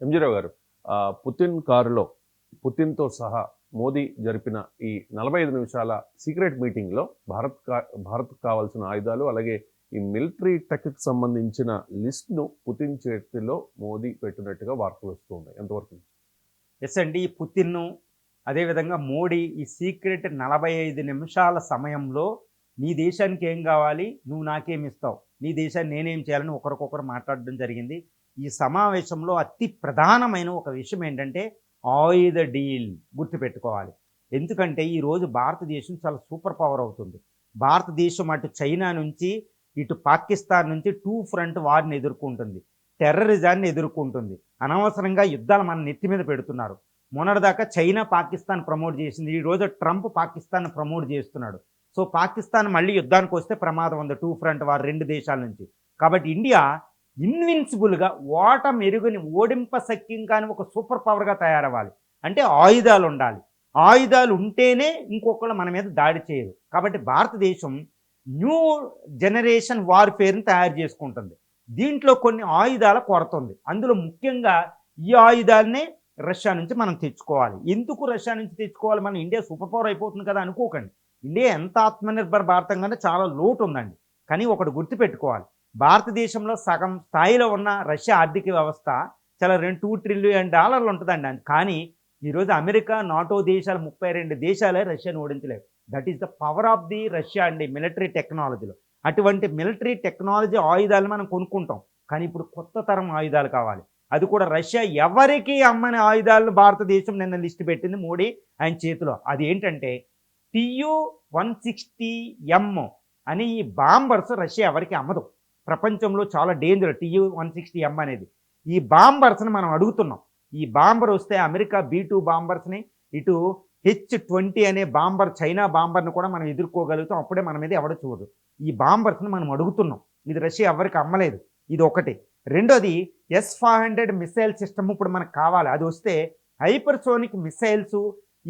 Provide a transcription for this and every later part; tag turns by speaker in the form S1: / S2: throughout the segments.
S1: ఎంజీరావు గారు పుతిన్ కారులో పుతిన్తో సహా మోదీ జరిపిన ఈ నలభై ఐదు నిమిషాల సీక్రెట్ మీటింగ్లో భారత్ కా భారత్ కావాల్సిన ఆయుధాలు అలాగే ఈ మిలిటరీ టెక్కి సంబంధించిన లిస్ట్ను పుతిన్ చేతిలో మోదీ పెట్టినట్టుగా వార్తలు వస్తూ ఉన్నాయి. ఎంతవరకు?
S2: ఎస్ అండి ఈ పుతిన్ను అదేవిధంగా మోడీ ఈ సీక్రెట్ నలభై ఐదు నిమిషాల సమయంలో నీ దేశానికి ఏం కావాలి? నువ్వు నాకేం ఇస్తావు? నీ దేశాన్ని నేనేం చేయాలని ఒకరికొకరు మాట్లాడడం జరిగింది. ఈ సమావేశంలో అతి ప్రధానమైన ఒక విషయం ఏంటంటే ఆయుధ డీల్ గుర్తుపెట్టుకోవాలి. ఎందుకంటే ఈరోజు భారతదేశం చాలా సూపర్ పవర్ అవుతుంది. భారతదేశం అటు చైనా నుంచి ఇటు పాకిస్తాన్ నుంచి టూ ఫ్రంట్ వారిని ఎదుర్కొంటుంది. టెర్రరిజాన్ని ఎదుర్కొంటుంది. అనవసరంగా యుద్ధాలు మన నెత్తి మీద పెడుతున్నారు. మొన్నటిదాకా చైనా పాకిస్తాన్ ప్రమోట్ చేసింది. ఈరోజు ట్రంప్ పాకిస్తాన్ ప్రమోట్ చేస్తున్నాడు. సో పాకిస్తాన్ మళ్ళీ యుద్ధానికి వస్తే ప్రమాదం ఉంది. టూ ఫ్రంట్ వారు రెండు దేశాల నుంచి. కాబట్టి ఇండియా ఇన్విన్సిబుల్గా ఓట మెరుగుని ఓడింప సఖ్యం కాని ఒక సూపర్ పవర్గా తయారవ్వాలి. అంటే ఆయుధాలు ఉండాలి ఆయుధాలు ఉంటేనే ఇంకొకళ్ళు మన మీద దాడి చేయరు. కాబట్టి భారతదేశం న్యూ జనరేషన్ వార్ఫేర్ని తయారు చేసుకుంటుంది. దీంట్లో కొన్ని ఆయుధాల కొరత ఉంది. అందులో ముఖ్యంగా ఈ ఆయుధాలనే రష్యా నుంచి మనం తెచ్చుకోవాలి. ఎందుకు రష్యా నుంచి తెచ్చుకోవాలి? మన ఇండియా సూపర్ పవర్ అయిపోతుంది కదా అనుకోకండి. ఇండియా ఎంత ఆత్మనిర్భర్ భారతంగానే చాలా లోటు ఉందండి కానీ ఒకటి గుర్తుపెట్టుకోవాలి. భారతదేశంలో సగం స్థాయిలో ఉన్న రష్యా ఆర్థిక వ్యవస్థ చాలా రెండు టూ ట్రిలియన్ డాలర్లు ఉంటుందండి. కానీ ఈరోజు అమెరికా నాటో దేశాలు ముప్పై రెండు దేశాలే రష్యాను ఓడించలేవు. That is the power of the Russia అండి మిలిటరీ టెక్నాలజీలో అటువంటి మిలిటరీ టెక్నాలజీ ఆయుధాలు మనం కొనుక్కుంటాం. కానీ ఇప్పుడు కొత్త తరం ఆయుధాలు కావాలి. అది కూడా రష్యా ఎవరికి అమ్మని ఆయుధాలను భారతదేశం నిన్న లిస్ట్ పెట్టింది మోడీ ఆయన చేతిలో. అది ఏంటంటే టియు వన్ సిక్స్టీ ఎమ్ అని ఈ బాంబర్స్ రష్యా ఎవరికి అమ్మదు. ప్రపంచంలో చాలా danger TU one sixty M అనేది. ఈ బాంబర్స్ని మనం అడుగుతున్నాం. ఈ బాంబర్ వస్తే అమెరికా బీ టూ బాంబర్స్ని ఇటు హెచ్ ట్వంటీ అనే బాంబర్ చైనా బాంబర్ని కూడా మనం ఎదుర్కోగలుగుతాం. అప్పుడే మన మీద ఎవడ చూడదు ఈ బాంబర్స్ని మనం అడుగుతున్నాం. ఇది రష్యా ఎవరికి అమ్మలేదు. ఇది ఒకటి. రెండోది S five hundred missile system ఇప్పుడు మనకు కావాలి. అది వస్తే హైపర్సోనిక్ మిసైల్స్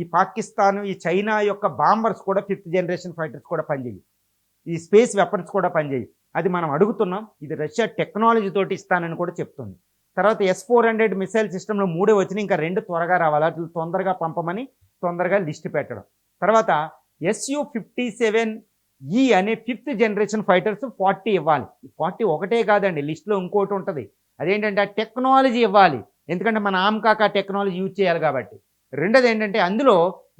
S2: ఈ పాకిస్తాన్ ఈ చైనా యొక్క బాంబర్స్ కూడా ఫిఫ్త్ జనరేషన్ ఫైటర్స్ కూడా పనిచేయి ఈ స్పేస్ వెపన్స్ కూడా పనిచేయి అది మనం అడుగుతున్నాం ఇది రష్యా టెక్నాలజీ తోటి ఇస్తానని కూడా చెప్తుంది. తర్వాత ఎస్ ఫోర్ హండ్రెడ్ మిసైల్ సిస్టంలో మూడే వచ్చినాయి ఇంకా రెండు త్వరగా రావాలి. అట్లా తొందరగా పంపమని తొందరగా లిస్ట్ పెట్టడం. తర్వాత ఎస్యు ఫిఫ్టీ సెవెన్ ఈ అనే ఫిఫ్త్ జనరేషన్ ఫైటర్స్ ఫార్టీ ఇవ్వాలి. ఫార్టీ ఒకటే కాదండి లిస్ట్లో ఇంకోటి ఉంటుంది. అదేంటంటే ఆ టెక్నాలజీ ఇవ్వాలి. ఎందుకంటే మన ఆమ్కాక టెక్నాలజీ యూజ్ చేయాలి కాబట్టి. రెండోది ఏంటంటే అందులో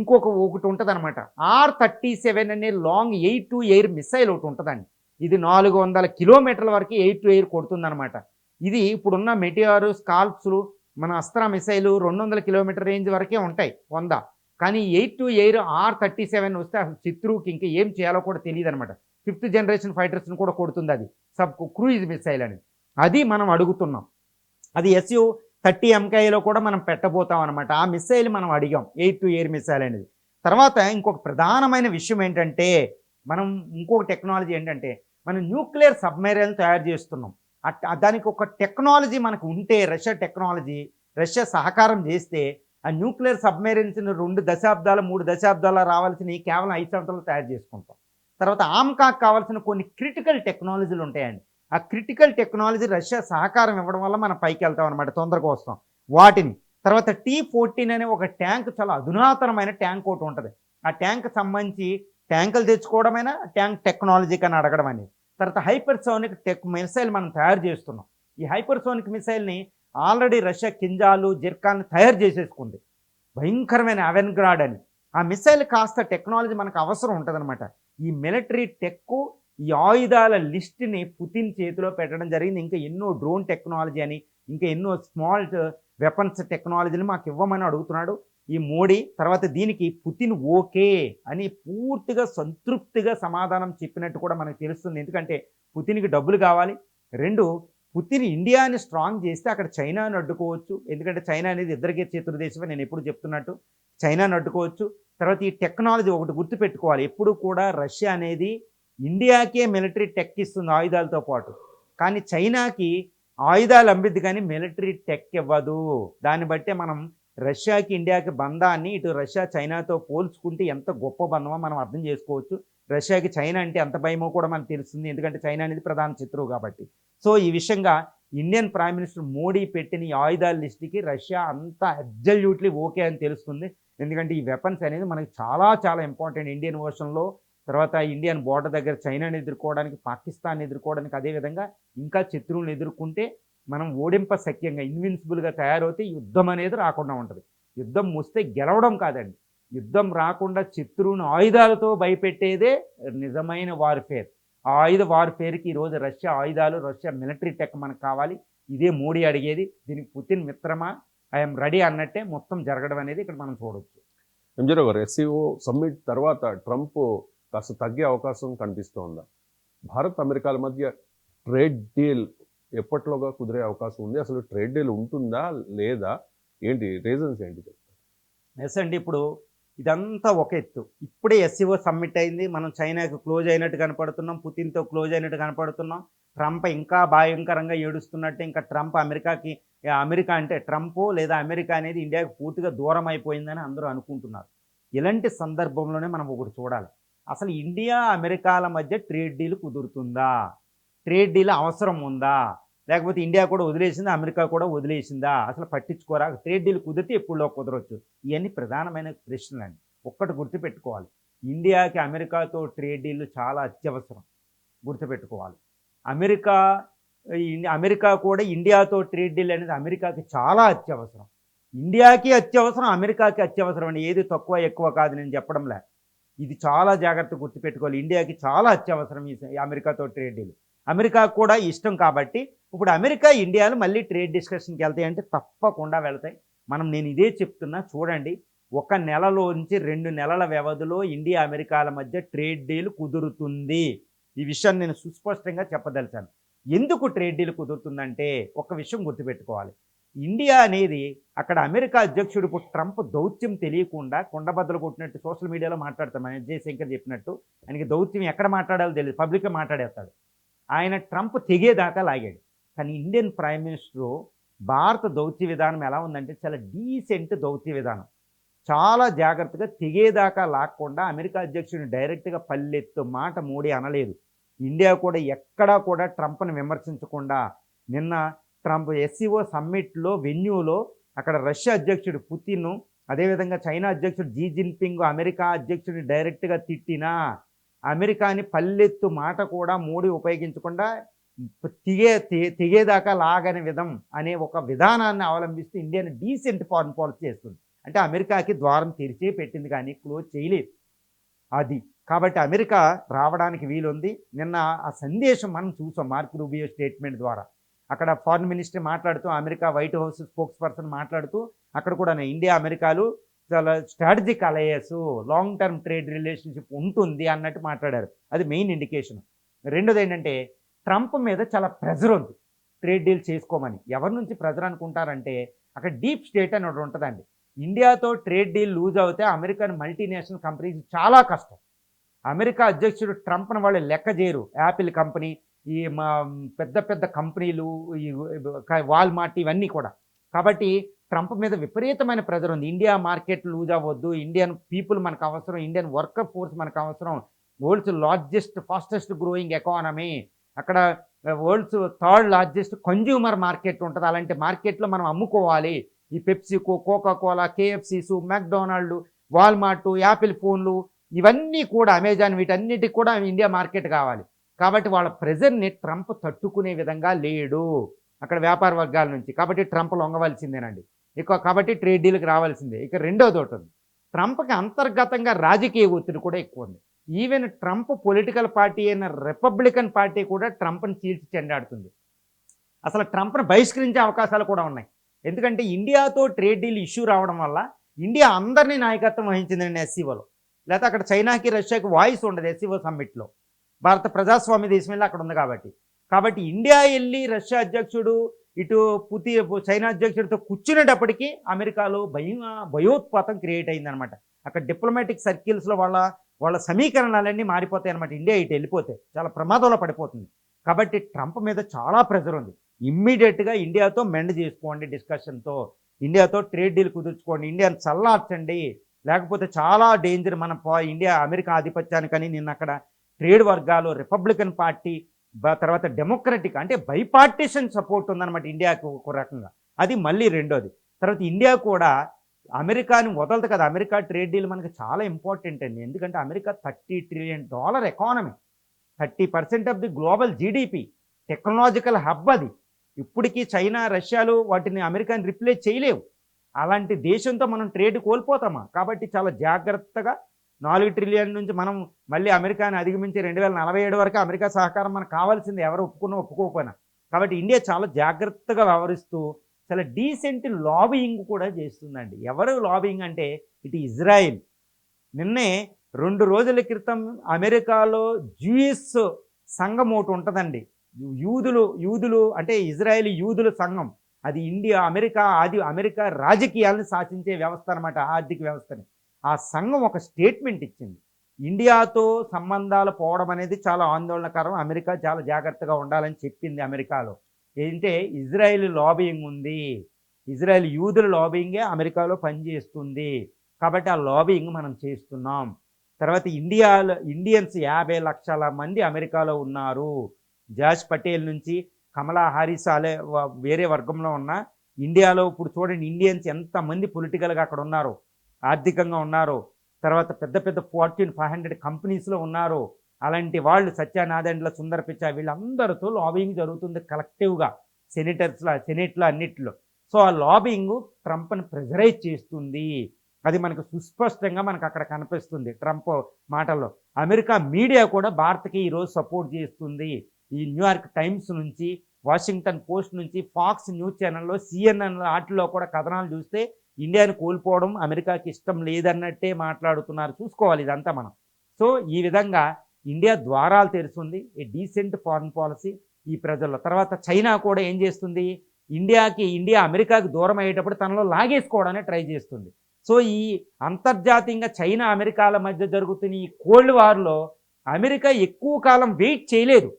S2: ఇంకొక ఒకటి ఉంటుంది అనమాట ఆర్ థర్టీ సెవెన్ అనే long air to air missile ఒకటి ఉంటుందండి. ఇది నాలుగు వందల కిలోమీటర్ల వరకు ఎయిట్ టు ఎయిర్ కొడుతుందనమాట ఇది ఇప్పుడున్న మెటియారు స్కాల్ప్స్లు మన అస్త్ర మిసైలు రెండు వందల కిలోమీటర్ రేంజ్ వరకే ఉంటాయి వంద. కానీ air to air R thirty seven వస్తే అసలు శత్రువుకి ఇంకా ఏం చేయాలో కూడా తెలియదు అనమాట ఫిఫ్త్ జనరేషన్ ఫైటర్స్ని కూడా కొడుతుంది అది. సబ్ క్రూయిజ్ మిసైల్ అని. అది మనం అడుగుతున్నాం. అది ఎస్యు థర్టీ ఎంకేలో కూడా మనం పెట్టబోతాం అనమాట ఆ మిసైల్ మనం అడిగాం ఎయిట్ టు ఎయిర్ మిసైల్ అనేది. తర్వాత ఇంకొక ప్రధానమైన విషయం ఏంటంటే మనం ఇంకొక టెక్నాలజీ ఏంటంటే మనం న్యూక్లియర్ సబ్మెరైన్ తయారు చేస్తున్నాం. అట్ దానికి ఒక టెక్నాలజీ మనకు ఉంటే రష్యా టెక్నాలజీ రష్యా సహకారం చేస్తే ఆ న్యూక్లియర్ సబ్మెరైన్స్ని రెండు దశాబ్దాల మూడు దశాబ్దాల రావాల్సినవి కేవలం ఐదు సంవత్సరాలు తయారు చేసుకుంటాం. తర్వాత ఆమ్కాక్ కావాల్సిన కొన్ని క్రిటికల్ టెక్నాలజీలు ఉంటాయండి. ఆ క్రిటికల్ టెక్నాలజీ రష్యా సహకారం ఇవ్వడం వల్ల మనం పైకి వెళ్తాం అనమాట తొందరగా వస్తాం. వాటిని తర్వాత టీ ఫోర్టీన్ అనే ఒక ట్యాంక్ చాలా అధునాతనమైన ట్యాంక్ ఒకటి ఉంటుంది. ఆ ట్యాంక్ సంబంధించి ట్యాంకులు తెచ్చుకోవడమైనా ట్యాంక్ టెక్నాలజీ కానీ అడగడం అనేది. తర్వాత హైపర్సోనిక్ టెక్ మిసైల్ మనం తయారు చేస్తున్నాం. ఈ హైపర్సోనిక్ మిసైల్ని ఆల్రెడీ రష్యా కింజాలు జిర్కాన్ని తయారు చేసేసుకుంది. భయంకరమైన అవెన్గ్రాడ్ అని. ఆ మిసైల్ కాస్త టెక్నాలజీ మనకు అవసరం ఉంటుందన్నమాట. ఈ మిలిటరీ టెక్ ఈ ఆయుధాల లిస్ట్ని పుతిన్ చేతిలో పెట్టడం జరిగింది. ఇంకా ఎన్నో డ్రోన్ టెక్నాలజీ అని ఇంకా ఎన్నో స్మాల్ వెపన్స్ టెక్నాలజీని మాకు ఇవ్వమని అడుగుతున్నాడు. ఈ మోడీ తర్వాత దీనికి పుతిన్ ఓకే అని పూర్తిగా సంతృప్తిగా సమాధానం చెప్పినట్టు కూడా మనకు తెలుస్తుంది. ఎందుకంటే పుతిన్కి డబ్బులు కావాలి. రెండు పుతిన్ ఇండియాని స్ట్రాంగ్ చేస్తే అక్కడ చైనాను అడ్డుకోవచ్చు. ఎందుకంటే చైనా అనేది ఇద్దరికే చేతుల దేశమే నేను ఎప్పుడు చెప్తున్నట్టు చైనాను అడ్డుకోవచ్చు. తర్వాత ఈ టెక్నాలజీ ఒకటి గుర్తుపెట్టుకోవాలి. ఎప్పుడు కూడా రష్యా అనేది ఇండియాకే మిలిటరీ టెక్ ఇస్తుంది ఆయుధాలతో పాటు. కానీ చైనాకి ఆయుధాలు అమ్మిద్ది కానీ మిలిటరీ టెక్ ఇవ్వదు. దాన్ని బట్టే మనం రష్యాకి ఇండియాకి బంధాన్ని ఇటు రష్యా చైనాతో పోల్చుకుంటే ఎంత గొప్ప బంధమో మనం అర్థం చేసుకోవచ్చు. రష్యాకి చైనా అంటే ఎంత భయమో కూడా మనకు తెలుస్తుంది. ఎందుకంటే చైనా అనేది ప్రధాన శత్రువు కాబట్టి. సో ఈ విషయంగా ఇండియన్ ప్రైమ్ మినిస్టర్ మోడీ పెట్టిన ఈ ఆయుధాల లిస్టుకి రష్యా అంతా అబ్జల్యూట్లీ ఓకే అని తెలుస్తుంది. ఎందుకంటే ఈ వెపన్స్ అనేది మనకి చాలా చాలా ఇంపార్టెంట్ ఇండియన్ ఓషన్లో. తర్వాత ఇండియన్ బోర్డర్ దగ్గర చైనాని ఎదుర్కోవడానికి పాకిస్తాన్ ఎదుర్కోవడానికి అదేవిధంగా ఇంకా శత్రువులను ఎదుర్కొంటే మనం ఓడింప సఖ్యంగా ఇన్విన్సిబుల్గా తయారవుతే యుద్ధం అనేది రాకుండా ఉంటుంది. యుద్ధం వస్తే గెలవడం కాదండి. యుద్ధం రాకుండా శత్రువును ఆయుధాలతో భయపెట్టేదే నిజమైన వార్ఫేర్ ఆ ఆయుధ వార్ఫేర్కి ఈరోజు రష్యా ఆయుధాలు రష్యా మిలిటరీ టెక్ మనకు కావాలి. ఇదే మోడీ అడిగేది. దీనికి పుతిన్ మిత్రమా? ఐఎమ్ రెడీ అన్నట్టే మొత్తం జరగడం అనేది ఇక్కడ మనం చూడవచ్చు
S1: ఎంజీరావు గారు ఎస్సీఓ సమ్మిట్ తర్వాత ట్రంప్ కాస్త తగ్గే అవకాశం కనిపిస్తోందా? భారత్ అమెరికాల మధ్య ట్రేడ్ డీల్ ఎప్పట్లోగా కుదిరే అవకాశం ఉంది? అసలు ట్రేడ్ డీల్ ఉంటుందా? లేదా? ఏంటి రీజన్స్ ఏంటి
S2: ఎస్ అండి ఇప్పుడు ఇదంతా ఒక ఎత్తు. ఇప్పుడే ఎస్సీఓ సబ్మిట్ అయింది. మనం చైనాకి క్లోజ్ అయినట్టు కనపడుతున్నాం. పుతిన్తో క్లోజ్ అయినట్టు కనపడుతున్నాం. ట్రంప్ ఇంకా భయంకరంగా ఏడుస్తున్నట్టు ఇంకా ట్రంప్ అమెరికాకి అమెరికా అంటే ట్రంప్ లేదా అమెరికా అనేది ఇండియాకి పూర్తిగా దూరం అయిపోయిందని అందరూ అనుకుంటున్నారు. ఇలాంటి సందర్భంలోనే మనం ఒకటి చూడాలి. అసలు ఇండియా అమెరికాల మధ్య ట్రేడ్ డీల్ కుదురుతుందా? ట్రేడ్ డీల్ అవసరం ఉందా? లేకపోతే ఇండియా కూడా వదిలేసిందా అమెరికా కూడా వదిలేసిందా? అసలు పట్టించుకోరా? ట్రేడ్ డీల్ కుదిరితే ఎప్పుడులో కుదరవచ్చు ఇవన్నీ ప్రధానమైన ప్రశ్నలు అండి ఒక్కటి గుర్తుపెట్టుకోవాలి. ఇండియాకి అమెరికాతో ట్రేడ్ డీల్ చాలా అత్యవసరం. గుర్తుపెట్టుకోవాలి. అమెరికా అమెరికా కూడా ఇండియాతో ట్రేడ్ డీల్ అనేది అమెరికాకి చాలా అత్యవసరం. ఇండియాకి అత్యవసరం అమెరికాకి అత్యవసరం అని ఏది తక్కువ ఎక్కువ కాదు నేను చెప్పడంలే. ఇది చాలా జాగ్రత్త గుర్తుపెట్టుకోవాలి. ఇండియాకి చాలా అత్యవసరం ఈ అమెరికాతో ట్రేడ్ డీల్. అమెరికా కూడా ఇష్టం కాబట్టి ఇప్పుడు అమెరికా ఇండియాలో మళ్ళీ ట్రేడ్ డిస్కషన్కి వెళ్తాయి అంటే తప్పకుండా వెళ్తాయి. మనం నేను ఇదే చెప్తున్నా చూడండి. ఒక నెలలోంచి రెండు నెలల వ్యవధిలో ఇండియా అమెరికాల మధ్య ట్రేడ్ డీల్ కుదురుతుంది. ఈ విషయాన్ని నేను సుస్పష్టంగా చెప్పదలిచాను. ఎందుకు ట్రేడ్ డీల్ కుదురుతుందంటే ఒక విషయం గుర్తుపెట్టుకోవాలి. ఇండియా అనేది అక్కడ అమెరికా అధ్యక్షుడు ఇప్పుడు ట్రంప్ దౌత్యం తెలియకుండా కొండబద్దలు కొట్టినట్టు సోషల్ మీడియాలో మాట్లాడతాం. మన జయశంకర్ చెప్పినట్టు ఆయనకి దౌత్యం ఎక్కడ మాట్లాడాలో తెలియదు పబ్లిక్గా మాట్లాడేస్తాడు. ఆయన ట్రంప్ తెగేదాకా లాగాడు. కానీ ఇండియన్ ప్రైమ్ మినిస్టరు భారత దౌత్య విధానం ఎలా ఉందంటే చాలా డీసెంట్ దౌత్య విధానం. చాలా జాగ్రత్తగా తెగేదాకా లాక్కుండా అమెరికా అధ్యక్షుడిని డైరెక్ట్గా పల్లెత్తు మాట మోడీ అనలేదు. ఇండియా కూడా ఎక్కడా కూడా ట్రంప్ను విమర్శించకుండా నిన్న ట్రంప్ ఎస్సీఓ సమ్మిట్లో వెన్యూలో అక్కడ రష్యా అధ్యక్షుడు పుతిన్ అదేవిధంగా చైనా అధ్యక్షుడు జీ జిన్పింగ్ అమెరికా అధ్యక్షుడిని డైరెక్ట్గా తిట్టినా అమెరికాని పల్లెత్తు మాట కూడా మోడీ ఉపయోగించకుండా తిగే తిగేదాకా లాగని విధం అనే ఒక విధానాన్ని అవలంబిస్తూ ఇండియాని డీసెంట్ ఫారెన్ పాలసీ చేస్తుంది. అంటే అమెరికాకి ద్వారం తెరిచే పెట్టింది కానీ క్లోజ్ చేయలేదు. అది. కాబట్టి అమెరికా రావడానికి వీలుంది. నిన్న ఆ సందేశం మనం చూసాం మార్క్ రూబియో స్టేట్మెంట్ ద్వారా. అక్కడ ఫారిన్ మినిస్టర్ మాట్లాడుతూ America White House spokesperson మాట్లాడుతూ అక్కడ కూడా ఇండియా అమెరికాలు చాలా strategic allies long term trade relationship ఉంటుంది అన్నట్టు మాట్లాడారు. అది మెయిన్ ఇండికేషన్ రెండోది ఏంటంటే ట్రంప్ మీద చాలా ప్రెజర్ ఉంది ట్రేడ్ డీల్ చేసుకోమని. ఎవరి నుంచి ప్రెజర్ అనుకుంటారంటే అక్కడ డీప్ స్టేట్ అని ఒకటి ఉంటుందండి. ఇండియాతో ట్రేడ్ డీల్ లూజ్ అవుతే అమెరికన్ మల్టీనేషనల్ కంపెనీస్ చాలా కష్టం. అమెరికా అధ్యక్షుడు ట్రంప్ను వాళ్ళు లెక్క చేయరు. యాపిల్ కంపెనీ ఈ మా పెద్ద పెద్ద కంపెనీలు ఈ వాల్మార్ట్ ఇవన్నీ కూడా. కాబట్టి ట్రంప్ మీద విపరీతమైన ప్రెజర్ ఉంది. ఇండియా మార్కెట్ లూజ్ అవ్వద్దు. ఇండియన్ పీపుల్ మనకు అవసరం. ఇండియన్ వర్కర్ ఫోర్స్ మనకు అవసరం. World's largest fastest growing economy. అక్కడ world's third largest consumer market ఉంటుంది. అలాంటి మార్కెట్లో మనం అమ్ముకోవాలి. ఈ PepsiCo Coca Cola KFCs McDonald Walmart Apple ఫోన్లు ఇవన్నీ కూడా అమెజాన్ వీటన్నిటికి కూడా ఇండియా మార్కెట్ కావాలి. కాబట్టి వాళ్ళ ప్రెజర్ని ట్రంప్ తట్టుకునే విధంగా లేడు అక్కడ వ్యాపార వర్గాల నుంచి. కాబట్టి ట్రంప్ లొంగవలసిందేనండి. ఇక కాబట్టి ట్రేడ్ డీల్కి రావాల్సిందే. ఇక రెండోది ఒకటి ఉంది ట్రంప్కి అంతర్గతంగా రాజకీయ ఒత్తిడి కూడా ఎక్కువ ఉంది. ఈవెన్ ట్రంప్ పొలిటికల్ పార్టీ అయిన రిపబ్లికన్ పార్టీ కూడా ట్రంప్ని చీల్చి చెండాడుతుంది. అసలు ట్రంప్ను బహిష్కరించే అవకాశాలు కూడా ఉన్నాయి. ఎందుకంటే ఇండియాతో ట్రేడ్ డీల్ ఇష్యూ రావడం వల్ల ఇండియా అందరినీ నాయకత్వం వహించిందండి ఎస్సీఓలో లేకపోతే అక్కడ చైనాకి రష్యాకి వాయిస్ ఉండదు ఎస్సీఓ సమ్మిట్లో. భారత ప్రజాస్వామ్య దేశం వెళ్ళి అక్కడ ఉంది కాబట్టి. కాబట్టి ఇండియా వెళ్ళి రష్యా అధ్యక్షుడు ఇటు పుతి చైనా అధ్యక్షుడితో కూర్చునేటప్పటికీ అమెరికాలో భయం భయోత్పాతం క్రియేట్ అయిందనమాట అక్కడ డిప్లొమాటిక్ సర్కిల్స్లో వాళ్ళ వాళ్ళ సమీకరణాలన్నీ మారిపోతాయి అనమాట ఇండియా ఇటు వెళ్ళిపోతే చాలా ప్రమాదంలో పడిపోతుంది. కాబట్టి ట్రంప్ మీద చాలా ప్రెజర్ ఉంది. ఇమ్మీడియట్గా ఇండియాతో మెండ్ చేసుకోండి డిస్కషన్తో. ఇండియాతో ట్రేడ్ డీల్ కుదుర్చుకోండి. ఇండియాని చల్లార్చండి. లేకపోతే చాలా డేంజర్. మన పా- ఇండియా అమెరికా ఆధిపత్యానికని నిన్న అక్కడ ట్రేడ్ వర్గాలు రిపబ్లికన్ పార్టీ తర్వాత డెమోక్రటిక్ అంటే బైపార్టిషన్ సపోర్ట్ ఉందన్నమాట ఇండియాకు ఒక రకంగా. అది మళ్ళీ రెండోది. తర్వాత ఇండియా కూడా అమెరికాని వదలదు కదా. అమెరికా ట్రేడ్ డీల్ మనకి చాలా ఇంపార్టెంట్ అండి. ఎందుకంటే America thirty trillion dollar economy. Thirty percent of the global GDP. Technological hub అది. ఇప్పటికీ చైనా రష్యాలు వాటిని అమెరికాని రిప్లేస్ చేయలేవు. అలాంటి దేశంతో మనం ట్రేడ్ కోల్పోతామా? కాబట్టి చాలా జాగ్రత్తగా నాలుగు ట్రిలియన్ నుంచి మనం మళ్ళీ అమెరికాని అధిగమించి రెండు వేల నలభై ఏడు వరకు అమెరికా సహకారం మనకు కావాల్సింది. ఎవరు ఒప్పుకున్నా ఒప్పుకోకపోయినా. కాబట్టి ఇండియా చాలా జాగ్రత్తగా వ్యవహరిస్తూ చాలా డీసెంట్ లాబియింగ్ కూడా చేస్తుందండి. ఎవరు లాబియింగ్ అంటే ఇటు ఇజ్రాయిల్. నిన్నే రెండు రోజుల క్రితం అమెరికాలో జ్యూయిస్ సంఘం ఒకటి ఉంటుందండి. యూదులు యూదులు అంటే ఇజ్రాయిల్ యూదుల సంఘం. అది ఇండియా అమెరికా ఆది అమెరికా రాజకీయాలను శాసించే వ్యవస్థ అనమాట ఆర్థిక వ్యవస్థని. ఆ సంఘం ఒక స్టేట్మెంట్ ఇచ్చింది. ఇండియాతో సంబంధాలు పోవడం అనేది చాలా ఆందోళనకరం. అమెరికా చాలా జాగ్రత్తగా ఉండాలని చెప్పింది అమెరికాలో. ఏంటంటే ఇజ్రాయెల్ లాబింగ్ ఉంది. ఇజ్రాయెల్ యూదుల లాబింగే అమెరికాలో పనిచేస్తుంది. కాబట్టి ఆ లాబింగ్ మనం చేస్తున్నాం. తర్వాత ఇండియాలో ఇండియన్స్ యాభై లక్షల మంది అమెరికాలో ఉన్నారు. జాష్ పటేల్ నుంచి కమలా హారిస్ అలే వేరే వర్గంలో ఉన్న ఇండియాలో ఇప్పుడు చూడండి ఇండియన్స్ ఎంతమంది పొలిటికల్గా అక్కడ ఉన్నారు. ఆర్థికంగా ఉన్నారు తర్వాత పెద్ద పెద్ద ఫార్చ్యూన్ ఫైవ్ హండ్రెడ్ కంపెనీస్లో ఉన్నారు అలాంటి వాళ్ళు సత్యానాదండ్ల సుందర పిచ్చా వీళ్ళందరితో లాబింగ్ జరుగుతుంది కలెక్టివ్గా సెనేటర్స్లో సెనేట్లో అన్నిట్లో. సో ఆ లాబింగ్ ట్రంప్ని ప్రెజరైజ్ చేస్తుంది. అది మనకు సుస్పష్టంగా మనకు అక్కడ కనిపిస్తుంది ట్రంప్ మాటల్లో. అమెరికా మీడియా కూడా భారత్కి ఈరోజు సపోర్ట్ చేస్తుంది. ఈ న్యూయార్క్ టైమ్స్ నుంచి వాషింగ్టన్ పోస్ట్ నుంచి ఫాక్స్ న్యూస్ ఛానల్లో సిఎన్ఎన్ వాటిలో కూడా కథనాలు చూస్తే ఇండియాని కోల్పోవడం అమెరికాకి ఇష్టం లేదన్నట్టే మాట్లాడుతున్నారు. చూసుకోవాలి ఇదంతా మనం. సో ఈ విధంగా ఇండియా ద్వారాలు తెరుస్తుంది. ఏ డీసెంట్ ఫారిన్ పాలసీ ఈ ప్రజల్లో. తర్వాత చైనా కూడా ఏం చేస్తుంది? ఇండియాకి ఇండియా అమెరికాకి దూరం అయ్యేటప్పుడు తనలో లాగేసుకోవడానికి ట్రై చేస్తుంది. సో ఈ అంతర్జాతీయంగా చైనా అమెరికాల మధ్య జరుగుతున్న ఈ కోల్డ్ వార్లో అమెరికా ఎక్కువ కాలం వెయిట్ చేయలేదు.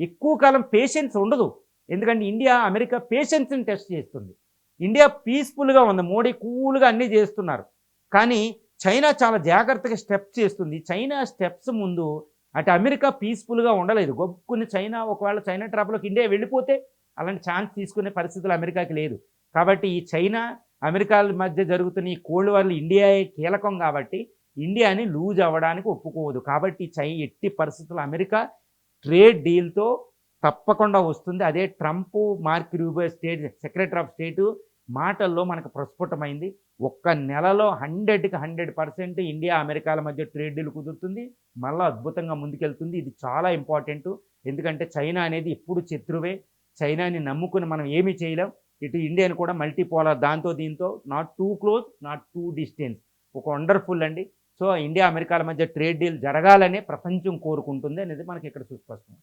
S2: ఎక్కువ కాలం పేషెన్స్ ఉండదు. ఎందుకంటే ఇండియా అమెరికా పేషెన్స్ని టెస్ట్ చేస్తుంది. ఇండియా పీస్ఫుల్గా ఉంది. మోడీ కూల్గా అన్నీ చేస్తున్నారు. కానీ చైనా చాలా జాగ్రత్తగా స్టెప్స్ చేస్తుంది. చైనా స్టెప్స్ ముందు అటు అమెరికా పీస్ఫుల్గా ఉండలేదు. గొప్పకుని చైనా ఒకవేళ చైనా ట్రాప్లోకి ఇండియా వెళ్ళిపోతే అలాంటి ఛాన్స్ తీసుకునే పరిస్థితులు అమెరికాకి లేదు. కాబట్టి ఈ చైనా అమెరికాల మధ్య జరుగుతున్న ఈ కోల్డ్ వార్లు ఇండియా కీలకం కాబట్టి ఇండియాని లూజ్ అవ్వడానికి ఒప్పుకోదు కాబట్టి చై ఎట్టి పరిస్థితులు అమెరికా ట్రేడ్ డీల్తో తప్పకుండా వస్తుంది. అదే Trump Mark Rubio state secretary of state మాటల్లో మనకు ప్రస్ఫుటమైంది. ఒక్క నెలలో హండ్రెడ్కి హండ్రెడ్ పర్సెంట్ ఇండియా అమెరికాల మధ్య ట్రేడ్ డీల్ కుదురుతుంది. మళ్ళీ అద్భుతంగా ముందుకెళ్తుంది. ఇది చాలా ఇంపార్టెంట్. ఎందుకంటే చైనా అనేది ఎప్పుడు శత్రువే. చైనాని నమ్ముకుని మనం ఏమీ చేయలేం. ఇటు ఇండియాని కూడా మల్టీపోలార్ దాంతో దీంతో not too close not too distance. ఒక వండర్ఫుల్ అండి. సో ఇండియా అమెరికాల మధ్య ట్రేడ్ డీల్ జరగాలనే ప్రపంచం కోరుకుంటుంది అనేది మనకి ఇక్కడ సుస్పష్టం.